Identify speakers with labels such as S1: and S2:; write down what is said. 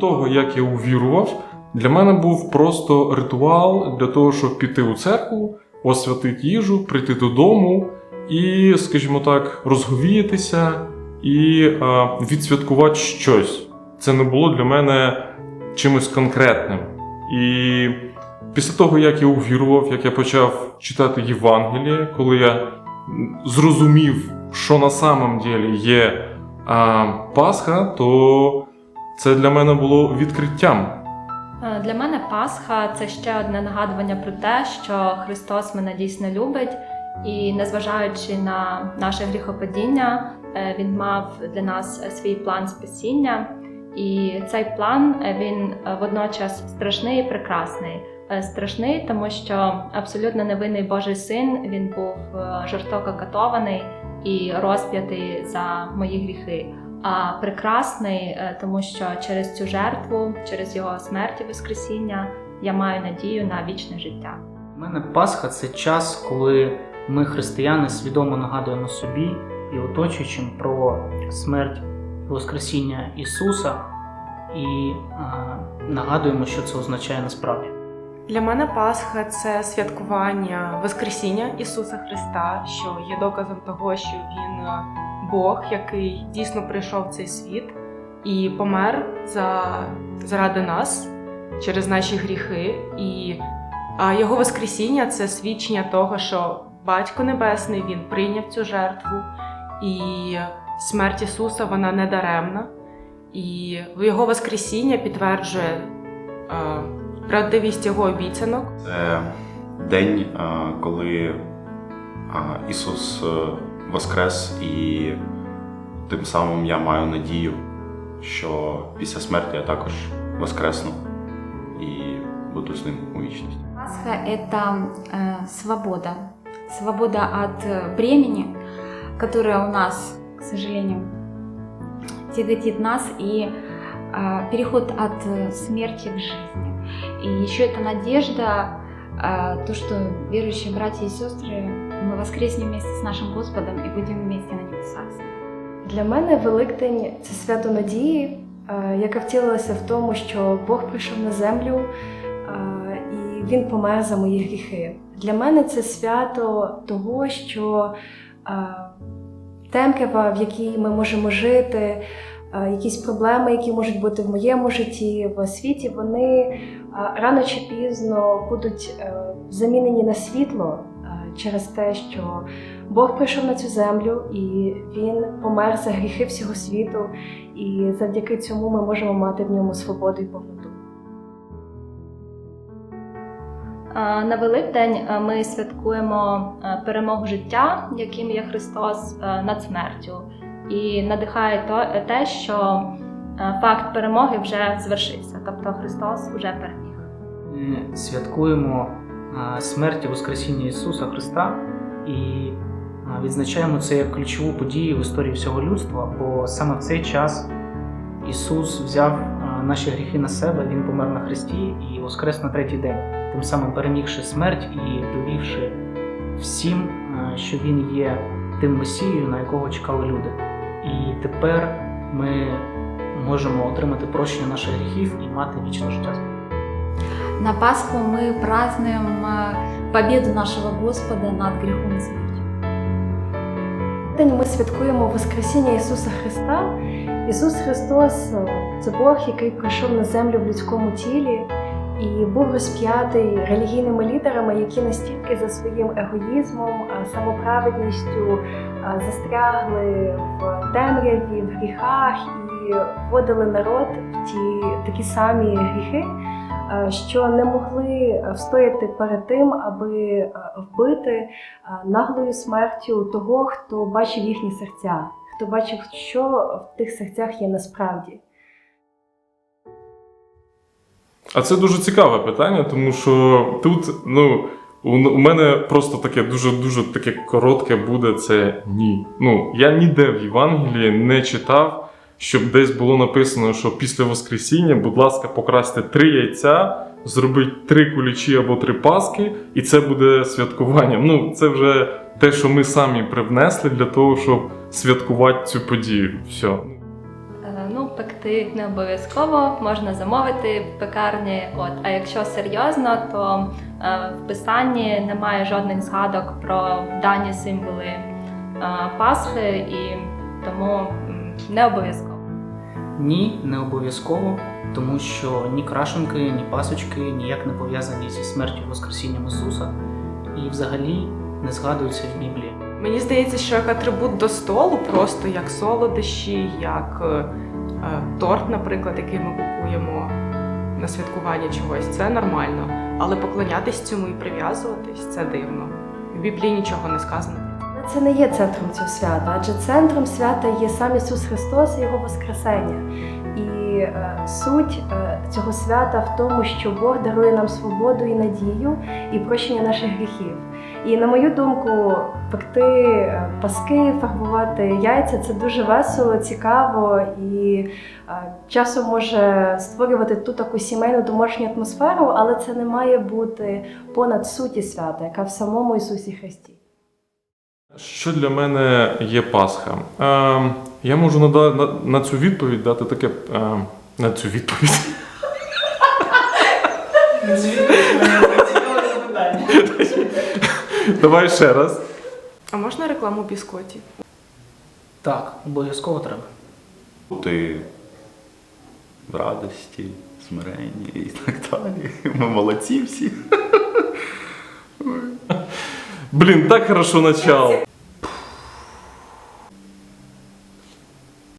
S1: того, як я увірував, для мене був просто ритуал для того, щоб піти у церкву, освятити їжу, прийти додому і, скажімо так, розговіятися і е, відсвяткувати щось. Це не було для мене чимось конкретним. І після того, як я увірував, як я почав читати Євангеліє, коли я зрозумів, що на самом ділі є а, Пасха, то це для мене було відкриттям.
S2: Е, Для мене Пасха це ще одне нагадування про те, що Христос мене дійсно любить, і незважаючи на наше гріхопадіння, е, Він мав для нас свій план спасіння. І цей план е, він водночас страшний і прекрасний. Страшний, тому що абсолютно невинний Божий син він був жорстоко катований і розп'ятий за мої гріхи. А прекрасний, е, тому що через цю жертву, через його смерть і воскресіння, я маю надію на вічне життя.
S3: У мене Пасха це час, коли ми, християни, свідомо нагадуємо собі і оточуючим про смерть Воскресіння Ісуса і а, нагадуємо, що це означає насправді.
S4: Для мене Пасха це святкування Воскресіння Ісуса Христа, що є доказом того, що Він е, Бог, який дійсно прийшов в цей світ і помер за, заради нас через наші гріхи. І а, Його Воскресіння це свідчення того, що Батько Небесний Він прийняв цю жертву, і смерть Ісуса вона не даремна. І Його Воскресіння підтверджує е, правдивість його обіцянок.
S5: Це день, а, коли а, Ісус е, воскрес, і тим самим я маю надію, що після смерті я також воскресну і буду з ним у вічності.
S6: Пасха – это э, свобода. Свобода от э, бремени, которое у нас, к сожалению, тяготит нас, и э, переход от э, смерти к жизни. И еще это надежда, э, то, что верующие братья и сестры, мы воскреснем вместе с нашим Господом и будем вместе на небесах. с Ним.
S7: Для мене Великдень це свято надії, е, яка втілилася в тому, що Бог прийшов на землю е, і Він помер за мої гріхи. Для мене це свято того, що е, темрява, в якій ми можемо жити, е, якісь проблеми, які можуть бути в моєму житті, в світі, вони е, рано чи пізно будуть е, замінені на світло е, через те, що Бог прийшов на цю землю і Він помер за гріхи всього світу, і завдяки цьому ми можемо мати в ньому свободу і повноту.
S2: Е, На Великдень е, ми святкуємо е, перемогу життя, яким є Христос е, над смертю, і надихає то- те, що е, факт перемоги вже звершився, тобто Христос вже переміг.
S3: Ми святкуємо а, смерть і Воскресіння Ісуса Христа і відзначаємо це як ключову подію в історії всього людства, бо саме в цей час Ісус взяв наші гріхи на себе, Він помер на Христі і воскрес на третій день, тим самим перемігши смерть і довівши всім, що Він є тим Месією, на якого чекали люди. І тепер ми можемо отримати прощення наших гріхів і мати вічне життя.
S6: На Пасху мы празднуем э, победу нашего Господа над и смертью.
S7: День ми святкуємо Воскресіння Ісуса Христа. Ісус Христос е, це Бог, який прийшов на землю в людському тілі і був розп'ятий релігійними лідерами, які настільки за своїм егоїзмом, самоправедністю застрягли в темряві, в гріхах і вводили народ в ті такі самі гріхи, що не могли встояти перед тим, аби вбити наглою смертю того, хто бачив їхні серця, хто бачив, що в тих серцях є насправді.
S1: А це дуже цікаве питання, тому що тут, ну, у мене просто таке дуже дуже таке коротке буде це ні. Ну, я ніде в Євангелії не читав, щоб десь було написано, що після Воскресіння, будь ласка, покрасьте три яйця, зробіть три кулічі або три паски, і це буде святкуванням. Ну, це вже те, що ми самі привнесли для того, щоб святкувати цю подію. Все.
S2: Пекти не обов'язково, можна замовити в пекарні. От, а якщо серйозно, то е, в писанні немає жодних згадок про дані символи е, Пасхи, і тому не обов'язково.
S3: Ні, не обов'язково, тому що ні крашенки, ні пасочки ніяк не пов'язані зі смертю і Воскресінням Ісуса і взагалі не згадуються в Біблії.
S4: Мені здається, що як атрибут до столу, просто як солодощі, як е, торт, наприклад, який ми купуємо на святкування чогось, це нормально. Але поклонятись цьому і прив'язуватись це дивно. В Біблії нічого не сказано.
S7: Це не є центром цього свята, адже центром свята є сам Ісус Христос і Його Воскресення. І е, суть е, цього свята в тому, що Бог дарує нам свободу і надію і прощення наших гріхів. І на мою думку, пекти е, паски, фарбувати яйця це дуже весело, цікаво і е, часом може створювати ту таку сімейну домашню атмосферу, але це не має бути понад суті свята, яка в самому Ісусі Христі.
S1: Що для мене є Пасха? Е, я можу нада- на, на цю відповідь дати таке. Е, на цю відповідь. Давай ще раз.
S4: А можна рекламу біскотів?
S3: Так, обов'язково треба.
S5: Ти в радості, смиренні і так далі. Ми молодці всі.
S1: Блін, так хорошо начал.